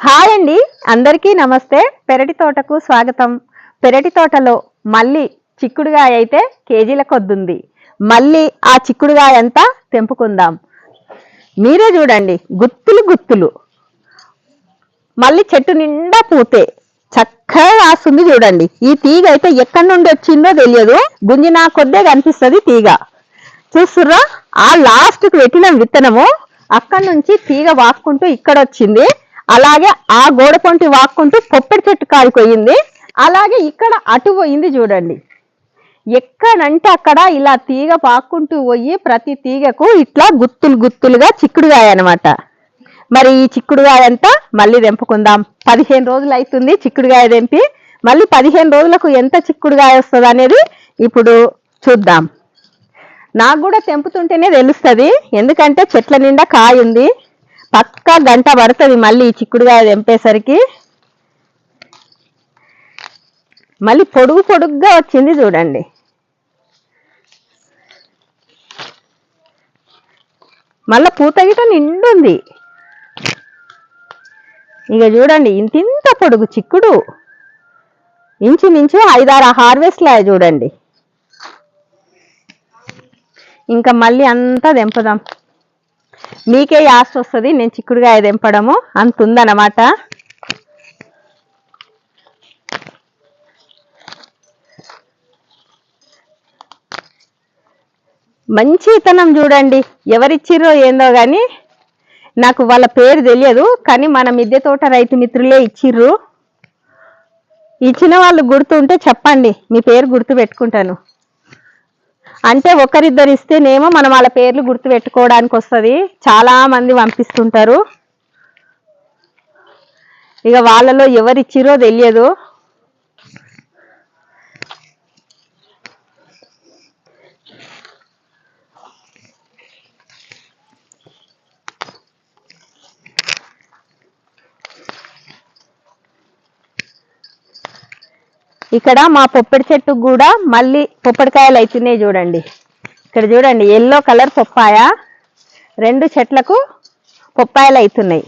Hi అండి. అందరికీ నమస్తే. పెరటి తోటకు స్వాగతం. పెరటి తోటలో మళ్ళీ చిక్కుడుగాయ అయితే కేజీల కొద్దుంది. మళ్ళీ ఆ చిక్కుడుగాయ అంతా తెంపుకుందాం. మీరే చూడండి. గుత్తులు గుత్తులు. మళ్ళీ చెట్టు నిండా పూతే. చక్కగా కాస్తుంది చూడండి. ఈ తీగ అయితే ఎక్కడి నుండి వచ్చిందో తెలియదు. గుంజినా కొద్దే కనిపిస్తుంది తీగ. చూస్తుర్రా? ఆ లాస్ట్కి పెట్టిన విత్తనము అక్కడి నుంచి తీగ వాక్కుంటూ ఇక్కడ వచ్చింది అలాగే ఆ గోడ పొంటి వాక్కుంటూ పొప్పెడి చెట్టు కారిపోయింది. అలాగే ఇక్కడ అటు పోయింది చూడండి. ఎక్కడంటే అక్కడ ఇలా తీగ పాక్కుంటూ పోయి ప్రతి తీగకు ఇట్లా గుత్తులు గుత్తులుగా చిక్కుడుగాయ అనమాట మరి ఈ చిక్కుడుగాయ అంతా మళ్ళీ తెంపుకుందాం. పదిహేను రోజులు అవుతుంది చిక్కుడుగాయ తెంపి. మళ్ళీ పదిహేను రోజులకు ఎంత చిక్కుడుగాయ వస్తుంది అనేది ఇప్పుడు చూద్దాం. నాకు కూడా తెంపుతుంటేనే తెలుస్తుంది. ఎందుకంటే చెట్ల నిండా కాయ ఉంది పక్క గంట పడుతుంది మళ్ళీ ఈ తెంపేసరికి. మళ్ళీ పొడుగు పొడుగ్గా వచ్చింది చూడండి. మళ్ళీ పూత గిట నిండుంది. ఇక చూడండి ఇంతింత పొడుగు చిక్కుడు. ఇంచుమించు ఐదారు హార్వెస్ట్లే చూడండి. ఇంకా మళ్ళీ అంతా తెంపుదాం. మీకే యాస్ వస్తుంది నేను చిక్కుడుగాయ తెంపడము అంత ఉందన్నమాట మంచి చూడండి ఎవరిచ్చిర్రో ఏందో కానీ నాకు వాళ్ళ పేరు తెలియదు కానీ మన మిద్దె తోట రైతు మిత్రులే ఇచ్చిర్రు. ఇచ్చిన వాళ్ళు గుర్తుంటే చెప్పండి మీ పేరు గుర్తు పెట్టుకుంటాను. అంటే ఒకరిద్దరు ఇస్తేనేమో మనం వాళ్ళ పేర్లు గుర్తు పెట్టుకోవడానికి వస్తుంది. చాలా మంది పంపిస్తుంటారు. ఇక వాళ్ళలో ఎవరిచ్చిరో తెలియదు. ఇక్కడ మా పొప్పడి చెట్టు కూడా మళ్ళీ పొప్పడికాయలు అవుతున్నాయి చూడండి. ఇక్కడ చూడండి ఎల్లో కలర్ పొప్పాయ. రెండు చెట్లకు పొప్పాయలు అవుతున్నాయి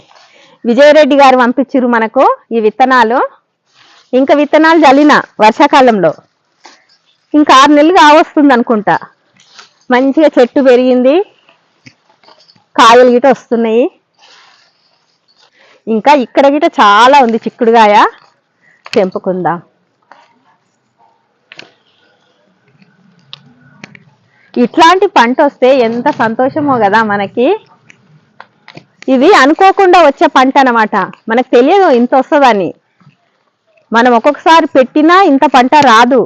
విజయరెడ్డి గారు పంపించారు మనకు ఈ విత్తనాలు. ఇంకా విత్తనాలు చల్లిన వర్షాకాలంలో. ఇంకా ఆరు నెలలు కావస్తుంది అనుకుంటా. మంచిగా చెట్టు పెరిగింది. కాయలు గిట వస్తున్నాయి. ఇంకా ఇక్కడ గిట చాలా ఉంది చిక్కుడుగాయ తెంపుకుందాం. ఇట్లాంటి పంట వస్తే ఎంత సంతోషమో కదా మనకి. ఇది అనుకోకుండా వచ్చే పంట అన్నమాట. మనకు తెలియదు ఇంత వస్తుందని. మనం ఒక్కొక్కసారి పెట్టినా ఇంత పంట రాదు.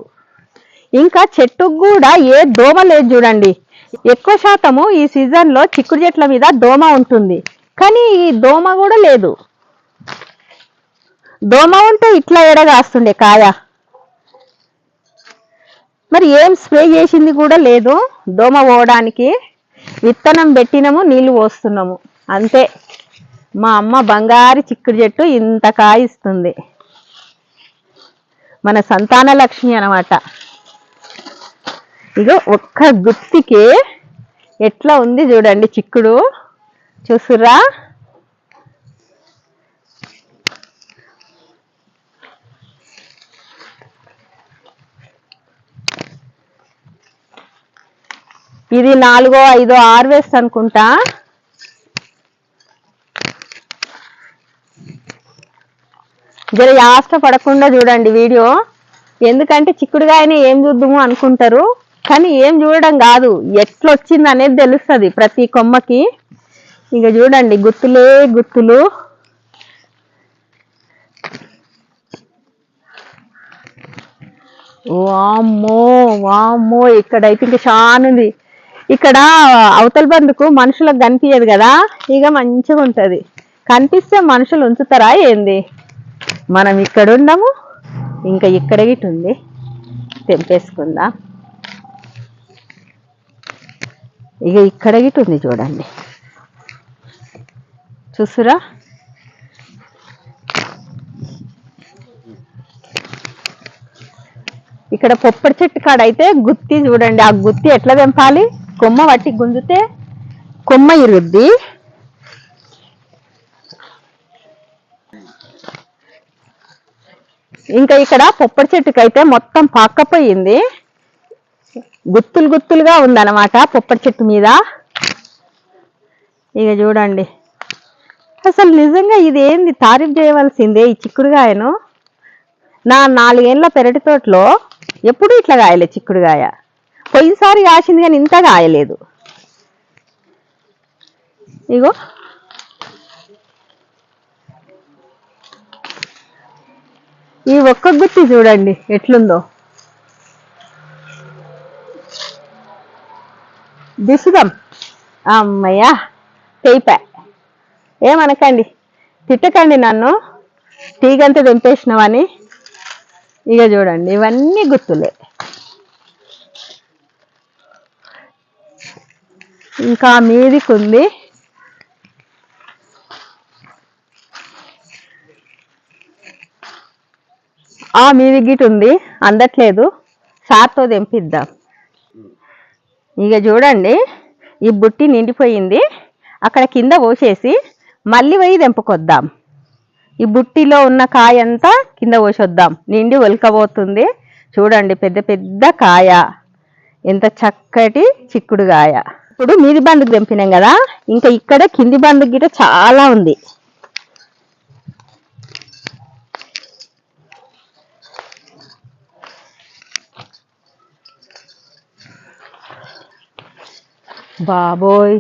ఇంకా చెట్టుకు కూడా ఏ దోమ లేదు చూడండి. ఎక్కువ శాతము ఈ సీజన్లో చిక్కుడు చెట్ల మీద దోమ ఉంటుంది. కానీ ఈ దోమ కూడా లేదు. దోమ ఉంటే ఇట్లా ఎడగాస్తుండే కాయ. మరి ఏం స్ప్రే చేసింది కూడా లేదు. దోమ పోవడానికి విత్తనం పెట్టినాము నీళ్ళు పోస్తున్నాము. అంతే. మా అమ్మ బంగారు చిక్కుడు చెట్టు ఇంత కాయిస్తుంది. మన సంతాన లక్ష్మి అనమాట ఇగో ఒక్క గుత్తికి ఎట్లా ఉంది చూడండి చిక్కుడు. చూసురా ఇది నాలుగో ఐదో హార్వెస్ట్ అనుకుంటా. జర యాస్ట పడకుండా చూడండి వీడియో. ఎందుకంటే చిక్కుడుగాయని ఏం చూద్దాము అనుకుంటారు. కానీ ఏం చూడడం కాదు. ఎట్లొచ్చింది అనేది తెలుస్తుంది ప్రతి కొమ్మకి. ఇక చూడండి గుత్తులే గుత్తులు. వామ్మో వామ్మో ఇక్కడైతే ఇంకా చాలా ఉంది. ఇక్కడ అవతల బందుకు మనుషులకు కనిపించదు కదా? ఇక మంచిగా ఉంటుంది కనిపిస్తే మనుషులు ఉంచుతారా ఏంది? మనం ఇక్కడ ఉండము ఇంకా ఇక్కడ గిట్ ఉంది. తెంపేసుకుందాం. ఇక ఇక్కడ గిట్ ఉంది చూడండి. చూసురా ఇక్కడ పొప్పడి చెట్టు కాడ అయితే గుత్తి చూడండి. ఆ గుత్తి ఎట్లా తెంపాలి? కొమ్మ పట్టి గుంజితే కొమ్మ ఇరుద్ది. ఇంకా ఇక్కడ పొప్పడి చెట్టుకైతే మొత్తం పాక్కపోయింది. గుత్తులు గుత్తులుగా ఉందన్నమాట పొప్పటి చెట్టు మీద. ఇక చూడండి. అసలు నిజంగా ఇది ఏంది? తారీఫ్ చేయవలసిందే ఈ చిక్కుడుగాయను. నా నాలుగేళ్ళ పెరటి తోటలో ఎప్పుడూ ఇట్లా కాయలే చిక్కుడుగాయ. పోయినసారి కాసింది కానీ ఇంత కాయలేదు ఇగో. ఈ ఒక్క గుత్తి చూడండి ఎట్లుందో. దిశుదాం. అమ్మయ్యా. తెయిపా ఏమనకండి తిట్టకండి నన్ను. తీగంతా తెంపేసినవని. ఇక చూడండి ఇవన్నీ గుర్తులే ఇంకా మీదికి ఉంది ఆ మీది గిట్ ఉంది అందట్లేదు. సార్తో తెంపిద్దాం. ఇక చూడండి. ఈ బుట్టి నిండిపోయింది. అక్కడ కింద పోసేసి మళ్ళీ పోయి తెంపుకొద్దాం. ఈ బుట్టిలో ఉన్న కాయ అంతా కింద పోసొద్దాం. నిండి ఒలకబోతుంది. చూడండి పెద్ద పెద్ద కాయ. ఎంత చక్కటి చిక్కుడుగాయ. ఇప్పుడు మీది బందుకు తెంపినాం కదా ఇంకా ఇక్కడ కింది బందుకు గిట చాలా ఉంది. బాబోయ్.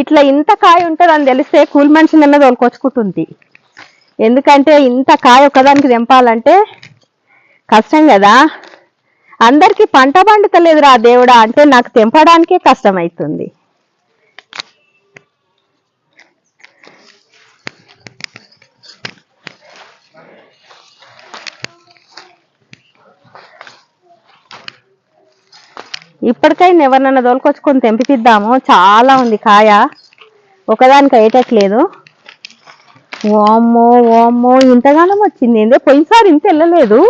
ఇట్లా ఇంత కాయ ఉంటుంది అని తెలిస్తే కూలి మనిషిని అన్నది తోలుకొచ్చుకుంటుంది. ఎందుకంటే ఇంత కాయ ఒకదానికి తెంపాలంటే కష్టం కదా. అందరికీ పంట పండుతలేదురా దేవుడా అంటే నాకు తెంపడానికే కష్టం అవుతుంది ఇప్పటికైనా ఎవరినైనా తోలుకొచ్చుకొని తెంపిద్దాము చాలా ఉంది కాయ. ఒకదానికి అయ్యేటట్లేదు. ఓమ్మో ఓమ్మో ఇంతగానం వచ్చింది. ఏందో పోయినసారి ఇంత వెళ్ళలేదు.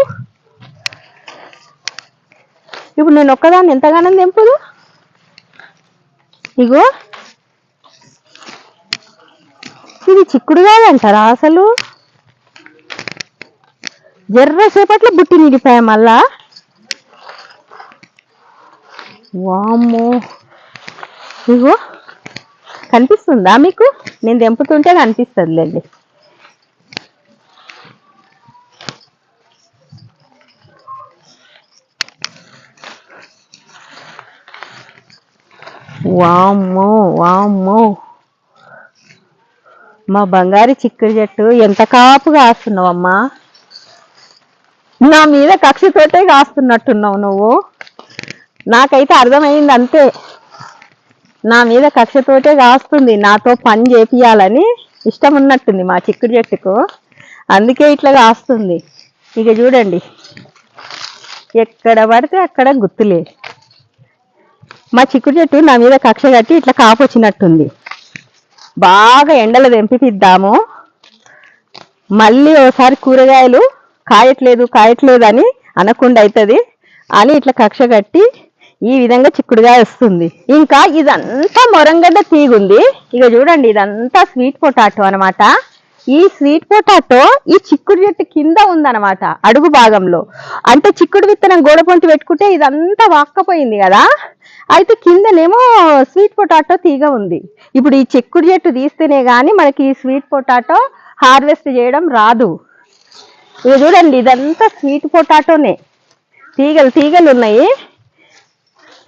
ఇప్పుడు నేను ఒక్కదాన్ని ఎంతగానో తెంపుదు? ఇగో. ఇది చిక్కుడు కాదంటారా అసలు? జర్ర సేపట్లో బుట్టి నిండిపోయా మళ్ళా? వామ్మో. ఇగో. కనిపిస్తుందా మీకు? నేను తెంపుతుంటే కనిపిస్తుందిలేండి. వామ్మో వామ్మో. మా బంగారు చిక్కుడు చెట్టు ఎంత కాపు కాస్తున్నావమ్మా? నా మీద కక్షతోటే కాస్తున్నట్టున్నావు నువ్వు. నాకైతే అర్థమైంది అంతే. నా మీద కక్షతోటే కాస్తుంది. నాతో పని చేపియాలని ఇష్టం ఉన్నట్టుంది మా చిక్కుడు చెట్టుకు. అందుకే ఇట్లా కాస్తుంది. ఇక చూడండి. ఎక్కడ పడితే అక్కడ గుర్తులే మా చిక్కుడు చెట్టు నా మీద కక్ష కట్టి ఇట్లా కాపు వచ్చినట్టుంది. బాగా ఎండలో తెంపిద్దాము మళ్ళీ ఒకసారి కూరగాయలు కాయట్లేదు కాయట్లేదు అని అనకుండా అవుతుంది అని ఇట్లా కక్ష కట్టి ఈ విధంగా చిక్కుడుగాయ వస్తుంది. ఇంకా ఇదంతా మొరంగడ్డ తీగుంది. ఇక చూడండి ఇదంతా స్వీట్ పొటాటో అనమాట ఈ స్వీట్ పొటాటో ఈ చిక్కుడు చెట్టు కింద ఉందనమాట అడుగు భాగంలో. అంటే చిక్కుడు విత్తనం గోడ పొంటి పెట్టుకుంటే ఇదంతా వాక్కపోయింది కదా. అయితే కిందనేమో స్వీట్ పొటాటో తీగ ఉంది. ఇప్పుడు ఈ చిక్కుడు చెట్టు తీస్తేనే కానీ మనకి ఈ స్వీట్ పొటాటో హార్వెస్ట్ చేయడం రాదు. ఇది చూడండి ఇదంతా స్వీట్ పొటాటోనే. తీగలు తీగలు ఉన్నాయి.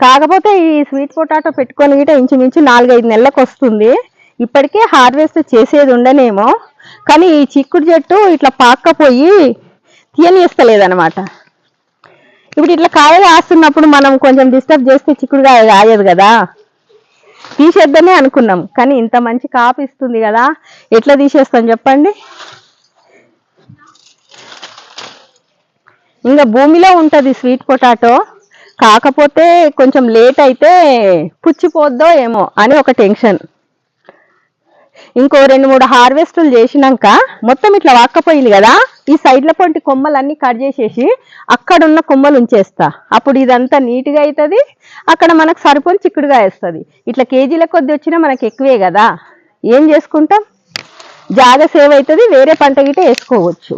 కాకపోతే ఈ స్వీట్ పొటాటో పెట్టుకొని గిట ఇంచుమించు నాలుగైదు నెలలకు వస్తుంది. ఇప్పటికే హార్వెస్ట్ చేసేది ఉండనేమో. కానీ ఈ చిక్కుడు చెట్టు ఇట్లా పాక్కపోయి తీయనిస్తలేదన్నమాట. ఇప్పుడు ఇట్లా కాయ కాస్తున్నప్పుడు మనం కొంచెం డిస్టర్బ్ చేస్తే చిక్కుడుకాయ కాయదు కదా. తీసేద్దామే అనుకున్నాం. కానీ ఇంత మంచి కాపు ఇస్తుంది కదా. ఎట్లా తీసేస్తాం చెప్పండి? ఇంకా భూమిలో ఉంటుంది స్వీట్ పొటాటో కాకపోతే కొంచెం లేట్ అయితే పుచ్చిపోద్దో ఏమో అని ఒక టెన్షన్ ఇంకో రెండు మూడు హార్వెస్టులు చేసినాక మొత్తం ఇట్లా వాక్కపోయింది కదా ఈ సైడ్ల పొంటి కొమ్మలన్నీ కట్ చేసేసి అక్కడ ఉన్న కొమ్మలు ఉంచేస్తా. అప్పుడు ఇదంతా నీట్గా అవుతుంది అక్కడ మనకు సరిపోని చిక్కుడుగా వేస్తుంది. ఇట్లా కేజీల కొద్ది వచ్చినా మనకి ఎక్కువే కదా. ఏం చేసుకుంటాం? జాగ సేవ్ అవుతుంది వేరే పంట గిట వేసుకోవచ్చు.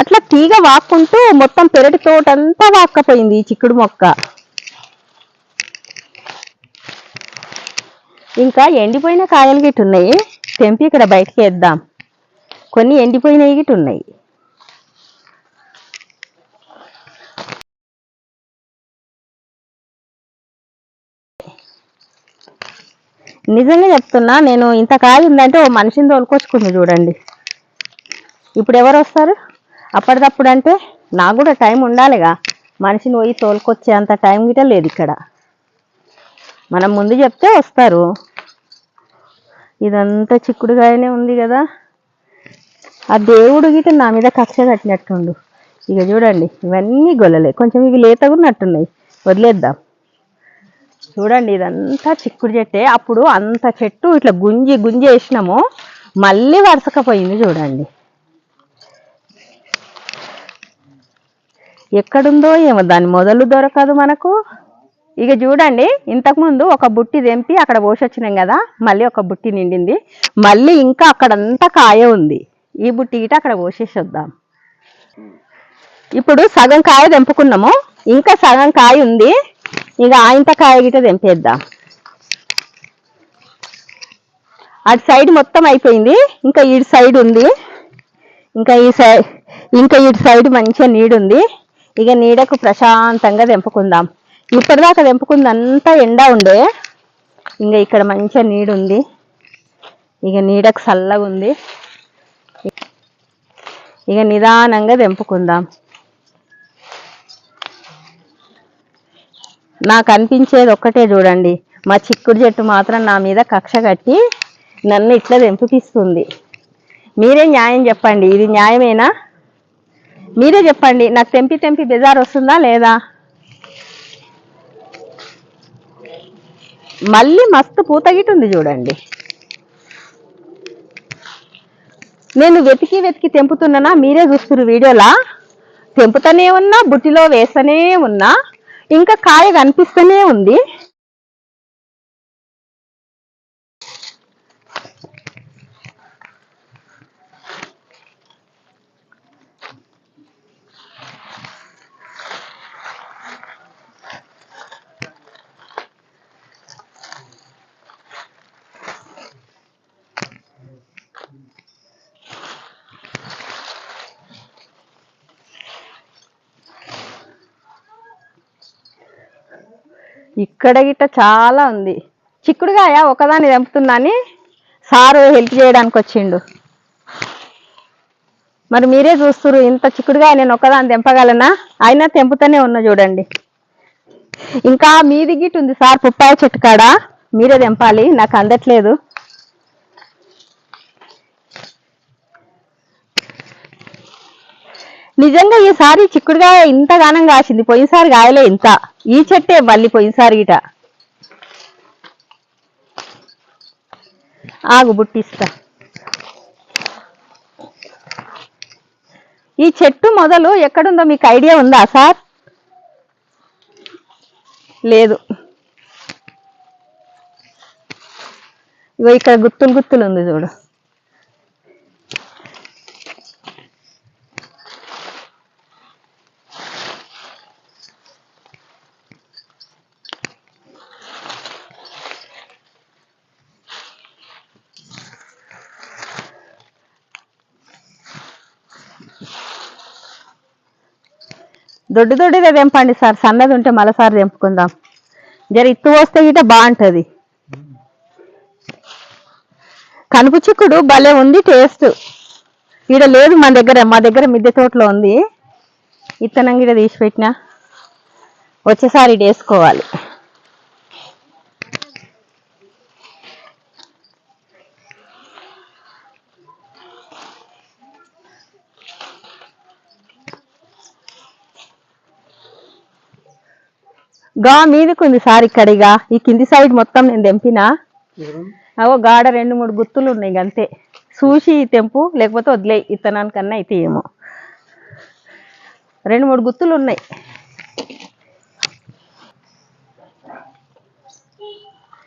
అట్లా తీగ వాక్కుంటూ మొత్తం పెరటి తోటంతా వాక్కపోయింది ఈ చిక్కుడు మొక్క. ఇంకా ఎండిపోయిన కాయలు గిట్ ఉన్నాయి. తెంపి ఇక్కడ బయటికి వేద్దాం. కొన్ని ఎండిపోయినవి గిట్ ఉన్నాయి. నిజంగా చెప్తున్నా నేను ఇంత కాయ ఉందంటే ఓ మనిషిని తోలుకొచ్చుకుంది చూడండి. ఇప్పుడు ఎవరు వస్తారు? అప్పటిదప్పుడు అంటే నాకు కూడా టైం ఉండాలిగా. మనిషిని పోయి తోలుకొచ్చే అంత టైం గిట లేదు ఇక్కడ. మనం ముందు చెప్తే వస్తారు. ఇదంతా చిక్కుడుగాయనే ఉంది కదా. ఆ దేవుడు గిట నా మీద కక్ష కట్టినట్టుండు. ఇక చూడండి ఇవన్నీ గొల్లలే. కొంచెం ఇవి లేతగా ఉన్నట్టున్నాయి వదిలేద్దాం. చూడండి ఇదంతా చిక్కుడు చెట్టే. అప్పుడు అంత చెట్టు ఇట్లా గుంజి గుంజి వేసినాము. మళ్ళీ వరుసకపోయింది చూడండి. ఎక్కడుందో ఏమో దాని మొదలు దొరకదు మనకు. ఇక చూడండి ఇంతకుముందు ఒక బుట్టి తెంపి అక్కడ పోసొచ్చినాం కదా మళ్ళీ ఒక బుట్టి నిండింది. మళ్ళీ ఇంకా అక్కడంతా కాయ ఉంది. ఈ బుట్టి గిట అక్కడ పోసేసి వద్దాం ఇప్పుడు సగం కాయ తెంపుకున్నాము. ఇంకా సగం కాయ ఉంది. ఇక ఆయంత కాయ గిట తెంపేద్దాం. అటు సైడ్ మొత్తం అయిపోయింది. ఇంకా ఇటు సైడ్ ఉంది. ఇంకా ఈ సైడ్ ఇంకా ఇటు సైడ్ మంచిగా నీడుంది. ఇక నీడకు ప్రశాంతంగా తెంపుకుందాం. ఇప్పటిదాకా తెంపుకుందంతా ఎండ ఉండే. ఇంకా ఇక్కడ మంచిగా నీడుంది. ఇక నీడకు చల్లగా ఉంది ఇక నిదానంగా తెంపుకుందాం. నాకు అనిపించేది ఒక్కటే చూడండి. మా చిక్కుడు చెట్టు మాత్రం నా మీద కక్ష కట్టి నన్ను ఇట్లా తెంపిపిస్తుంది. మీరే న్యాయం చెప్పండి. ఇది న్యాయమేనా? మీరే చెప్పండి. నాకు తెంపి తెంపి బెజార్ వస్తుందా లేదా? మళ్ళీ మస్తు పూతగిటుంది చూడండి. నేను వెతికి వెతికి తెంపుతున్నానా? మీరే చూస్తున్నారు వీడియోలా? తెంపుతూనే ఉన్నా బుట్టిలో వేస్తూనే ఉన్నా ఇంకా కాయ కనిపిస్తూనే ఉంది. ఇక్కడ గిట్ట చాలా ఉంది. చిక్కుడుగాయ ఒకదాన్ని తెంపుతున్నాని సారు హెల్ప్ చేయడానికి వచ్చిండు. మరి మీరే చూస్తురు ఇంత చిక్కుడుగాయ నేను ఒకదాన్ని తెంపగలనా? అయినా తెంపుతూనే ఉన్నా చూడండి. ఇంకా మీది గిట్ ఉంది సార్ పుప్పాయ చెట్టు కాడ? మీరే తెంపాలి నాకు అందట్లేదు. నిజంగా ఈసారి చిక్కుడుగాయ ఇంతగానం కాసింది పోయినసారి కాయలే ఇంత. ఈ చెట్టే మళ్ళీ పోయినసారి గిట ఆగు బుట్టిస్తా. ఈ చెట్టు మొదలు ఎక్కడుందో మీకు ఐడియా ఉందా సార్? లేదు. ఇగో ఇక్కడ గుత్తులు గుత్తులు ఉంది చూడు. దొడ్డు దొడ్డుగా తెంపండి సార్. సన్నది ఉంటే మళ్ళీసారి తెంపుకుందాం. జర ఇత్తు వస్తే గిట బాగుంటుంది. కనుపు చిక్కుడు భలే ఉంది టేస్ట్. ఈడ లేదు మా దగ్గర. మా దగ్గర మిద్దె తోటలో ఉంది. ఇత్తనం గిడ తీసి పెట్టినా. వచ్చేసారి ఇటు వేసుకోవాలి. గా మీదకుంది సార్ ఇక్కడ ఇక ఈ కింది సైడ్ మొత్తం నేను తెంపినా. అవో గాడ రెండు మూడు గుత్తులు ఉన్నాయి ఇక అంతే చూసి తెంపు లేకపోతే వదిలే ఇత్తనానికన్నా అయితే ఏమో. రెండు మూడు గుత్తులు ఉన్నాయి.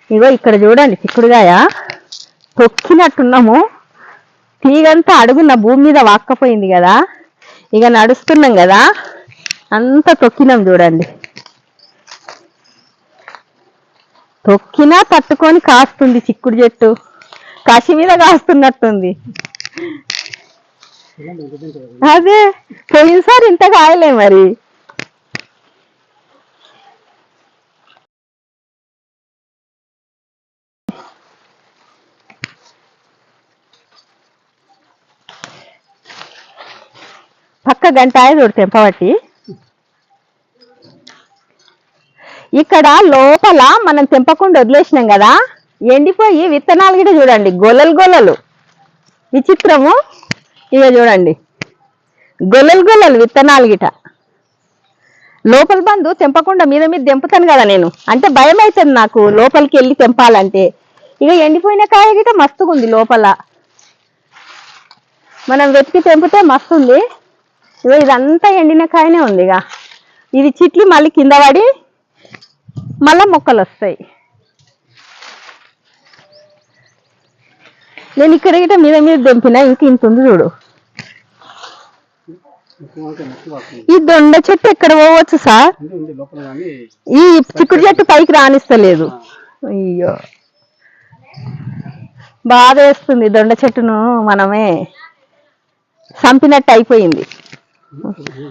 ఇగో ఇక్కడ చూడండి చిక్కుడుగాయ. తొక్కినట్టున్నాము. తీగంతా అడుగున భూమి మీద వాక్కపోయింది కదా. ఇక నడుస్తున్నాం కదా. అంత తొక్కినాం చూడండి. తొక్కినా తట్టుకొని కాస్తుంది చిక్కుడు చెట్టు. కసి మీద కాస్తున్నట్టుంది. అదే పోయినసారి ఇంత కాయలే మరి. పక్క గంట చూడు తెంపబట్టి. ఇక్కడ లోపల మనం తెంపకుండా వదిలేసినాం కదా. ఎండిపోయి విత్తనాలు కూడా చూడండి. గొల్లలు గొల్లలు. విచిత్రము. ఇక చూడండి. గొల్లలు గొల్లలు విత్తనాలు గిట. లోపల బంధు తెంపకుండా మీద మీద తెంపుతాను కదా నేను. అంటే భయం అవుతుంది నాకు లోపలికి వెళ్ళి తెంపాలంటే. ఇక ఎండిపోయిన కాయ గిట మస్తుగా ఉంది లోపల. మనం వెతికి తెంపితే మస్తుంది. ఇక ఇదంతా ఎండిన కాయనే ఉంది ఇక. ఇది చిట్లు మళ్ళీ కింద పడి మళ్ళా మొక్కలు వస్తాయి. నేను ఇక్కడ గిట మీద మీద తెంపిన ఇంక ఇంత ఉంది చూడు. ఈ దొండ చెట్టు ఎక్కడ పోవచ్చు సార్? ఈ చిక్కుడు చెట్టు పైకి రానిస్తలేదు. అయ్యో. బాధ వేస్తుంది దొండ చెట్టును మనమే. చంపినట్టు అయిపోయింది.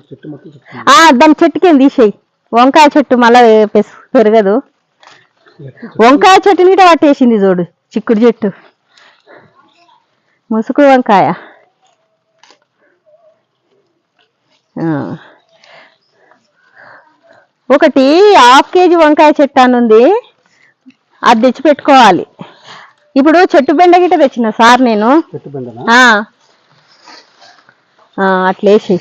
చెట్టు దాని చెట్టుకేం తీసేయి. వంకాయ చెట్టు మళ్ళా పెరగదు. వంకాయ చెట్టుని కూడా పట్టేసింది చూడు చిక్కుడు చెట్టు. ముసుగు వంకాయ. ఒకటి హాఫ్ కేజీ వంకాయ చెట్టు అని ఉంది. అది తెచ్చి పెట్టుకోవాలి. ఇప్పుడు చెట్టు బెండ గిట్ట తెచ్చిన సార్ నేను. అట్లేసి.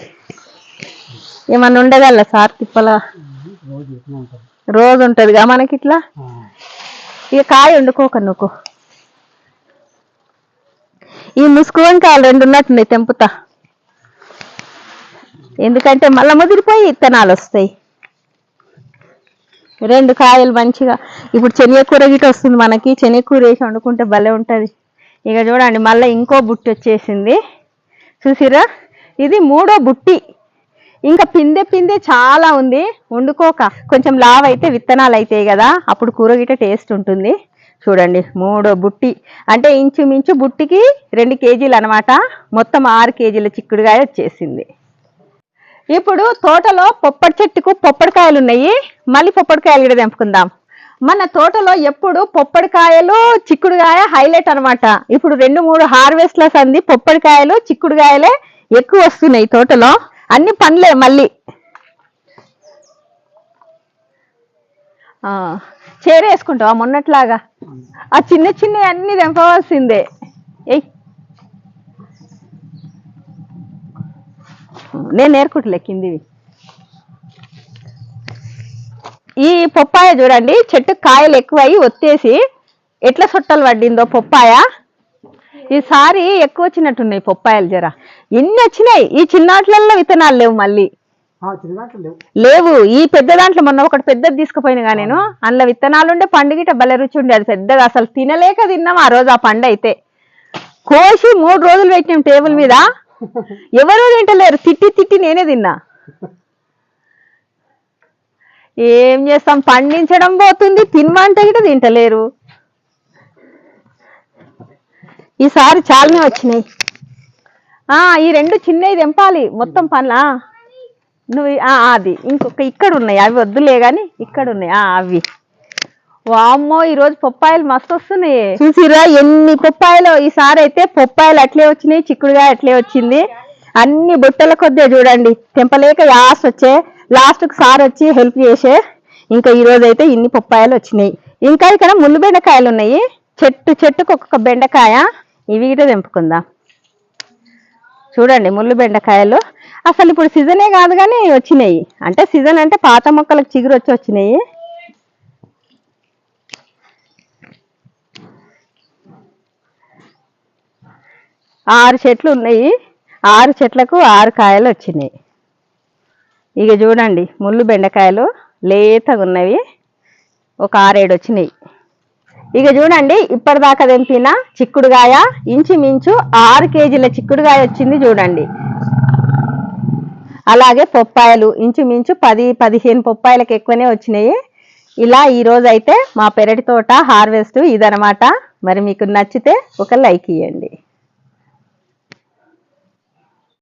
ఏమన్నా ఉండగల సార్ తిప్పలా? రోజు ఉంటదిగా మనకి ఇట్లా? ఇక కాయ వండుకోక నువ్వు. ఈ ముసుగు వంకాయలు రెండు ఉన్నట్టున్నాయి తెంపుతా. ఎందుకంటే మళ్ళా ముదిరిపోయి ఇత్తనాలు వస్తాయి. రెండు కాయలు మంచిగా. ఇప్పుడు శనగకూర గిట వస్తుంది మనకి. శనగకూర వేసి వండుకుంటే భలే ఉంటది. ఇక చూడండి మళ్ళీ ఇంకో బుట్టి వచ్చేసింది. చూసిరా ఇది మూడో బుట్టి. ఇంకా పిందె పిందె చాలా ఉంది. వండుకోక. కొంచెం లావ్ అయితే విత్తనాలు అవుతాయి కదా. అప్పుడు కూర గిట్ట టేస్ట్ ఉంటుంది. చూడండి మూడో బుట్టి. అంటే ఇంచుమించు బుట్టికి రెండు కేజీలు అనమాట మొత్తం ఆరు కేజీల చిక్కుడుగాయ వచ్చేసింది. ఇప్పుడు తోటలో పొప్పడి చెట్టుకు పొప్పడికాయలు ఉన్నాయి. మళ్ళీ పొప్పడికాయలు కూడా తెంపుకుందాం. మన తోటలో ఎప్పుడు పొప్పడికాయలు చిక్కుడుకాయ హైలైట్ అన్నమాట. ఇప్పుడు రెండు మూడు హార్వెస్ట్ల సంది పొప్పడికాయలు చిక్కుడుకాయలే ఎక్కువ వస్తున్నాయి తోటలో. అన్ని పండ్లే మళ్ళీ. ఆ, చేరేసుకుంటావా మొన్నట్లాగా? ఆ చిన్న చిన్న అన్ని తెంపవలసిందే. ఎయ్ నేను నేర్కుంటలే కిందివి. ఈ పొప్పాయ చూడండి చెట్టు కాయలు ఎక్కువయ్యి ఒత్తేసి ఎట్లా సొట్టలు పడ్డిందో పొప్పాయ. ఈసారి ఎక్కువ వచ్చినట్టున్నాయి పొప్పాయలు జర. ఎన్ని వచ్చినాయి? ఈ చిన్నాట్లలో విత్తనాలు లేవు మళ్ళీ. లేవు. ఈ పెద్ద దాంట్లో మొన్న ఒకటి పెద్దది తీసుకుపోయినగా నేను. అందులో విత్తనాలు ఉండే పండుగిట భలే రుచి ఉండే. అది పెద్దగా అసలు తినలేక తిన్నాం ఆ రోజు ఆ పండు అయితే. కోసి మూడు రోజులు పెట్టినాం టేబుల్ మీద. ఎవరూ తింటలేరు. తిట్టి తిట్టి నేనే తిన్నా. ఏం చేస్తాం? పండించడం పోతుంది. తినమంటే కూడా తింటలేరు. ఈసారి చాలానే వచ్చినాయి. ఆ ఈ రెండు చిన్నవి తెంపాలి మొత్తం పనులా. నువ్వు అది. ఇంకొక ఇక్కడ ఉన్నాయి. అవి వద్దులే కానీ ఇక్కడ ఉన్నాయి. అవి. వామ్మో ఈరోజు పొప్పాయిలు పప్పాయలు మస్తు వస్తున్నాయి. చూసిరా ఎన్ని పప్పాయలు? ఈసారి అయితే పప్పాయలు అట్లే వచ్చినాయి చిక్కుడుగా అట్లే వచ్చింది. అన్ని బుట్టల కొద్దే చూడండి. తెంపలేక లాస్ట్ వచ్చే. లాస్ట్కి సార్ వచ్చి హెల్ప్ చేసే. ఇంకా ఈరోజు అయితే ఇన్ని పప్పాయలు వచ్చినాయి. ఇంకా ఇక్కడ ముళ్ళు బెండకాయలు ఉన్నాయి. చెట్టు చెట్టుకు ఒక్కొక్క బెండకాయ. ఇవి కూడా తెంపుకుందాం. చూడండి ముళ్ళు బెండకాయలు. అసలు ఇప్పుడు సీజనే కాదు కానీ వచ్చినాయి. అంటే సీజన్ అంటే పాత మొక్కలకు చిగురు వచ్చి వచ్చినాయి. ఆరు చెట్లు ఉన్నాయి. ఆరు చెట్లకు ఆరు కాయలు వచ్చినాయి. ఇక చూడండి ముళ్ళు బెండకాయలు లేతగా ఉన్నవి. ఒక ఆరేడు వచ్చినాయి. ఇక చూడండి ఇప్పటిదాకా తెంపిన చిక్కుడుగాయ ఇంచుమించు ఆరు కేజీల చిక్కుడుగాయ వచ్చింది చూడండి. అలాగే పొప్పాయలు ఇంచుమించు పది పదిహేను పొప్పాయలకు ఎక్కువనే వచ్చినాయి. ఇలా ఈ అయితే మా పెరటి తోట హార్వెస్ట్ ఇదనమాట మరి మీకు నచ్చితే ఒక లైక్ ఇవ్వండి